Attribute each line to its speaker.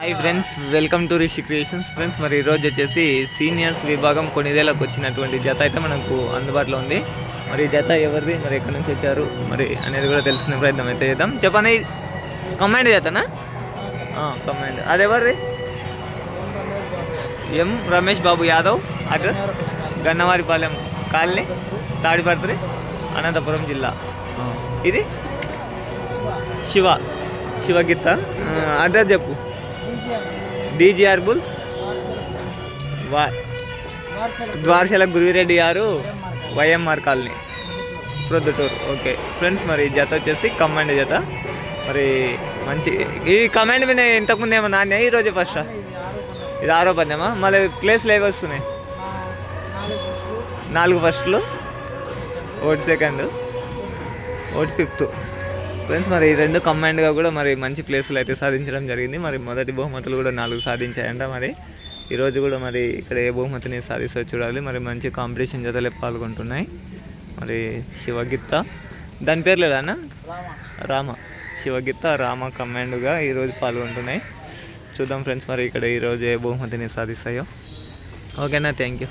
Speaker 1: Hi friends welcome to Rishi creations friends మరి ఈరోజు వచ్చేసి సీనియర్స్ విభాగం కొన్నిదేళ్ళకు వచ్చినటువంటి జత అయితే మనకు అందుబాటులో ఉంది. మరి జత ఎవరిది? మరి ఎక్కడి నుంచి వచ్చారు? మరి అనేది కూడా తెలుసుకునే ప్రయత్నం అయితే చేద్దాం. చెప్పని కమాండ్ జతనా? కమాండ్ అది ఎవరిది? M Ramesh Babu Yadav address Gannavaripalem colony Tadipatri Anantapuram జిల్లా. ఇది? శివ. శివగీత అడ్రస్ చెప్పు. DGR bulls. వా ద్వారశాల Gurireddy garu YMR colony Proddatur. Okay. Friends మరి జత వచ్చేసి కమాండ్ జత. మరి మంచి ఈ కమాండ్ మీద ఇంతకుముందు ఏమో నాణ్య ఈ రోజే ఫస్ట్ ఇది ఆరో పద్యమా? మళ్ళీ ప్లేస్లు ఏవి వస్తున్నాయి? నాలుగు ఫస్ట్లు ఒకటి సెకండ్ ఒకటి ఫిఫ్త్ ఫ్రెండ్స్ మరి ఈ రెండు కంబైన్డ్గా కూడా మరి మంచి ప్లేసులు అయితే సాధించడం జరిగింది. మరి మొదటి బహుమతులు కూడా నాలుగు సాధించాయంట మరి. ఈరోజు కూడా మరి ఇక్కడ ఏ బహుమతిని సాధిస్తో చూడాలి. మరి మంచి కాంపిటీషన్ జతలే పాల్గొంటున్నాయి. మరి శివగిత్త. దాని పేరు లేదా అన్న? రామ. శివగిత్త రామ కమాండ్గా ఈరోజు పాల్గొంటున్నాయి. చూద్దాం ఫ్రెండ్స్ మరి ఇక్కడ ఈరోజు ఏ బహుమతిని సాధిస్తాయో. ఓకేనా? Thank you.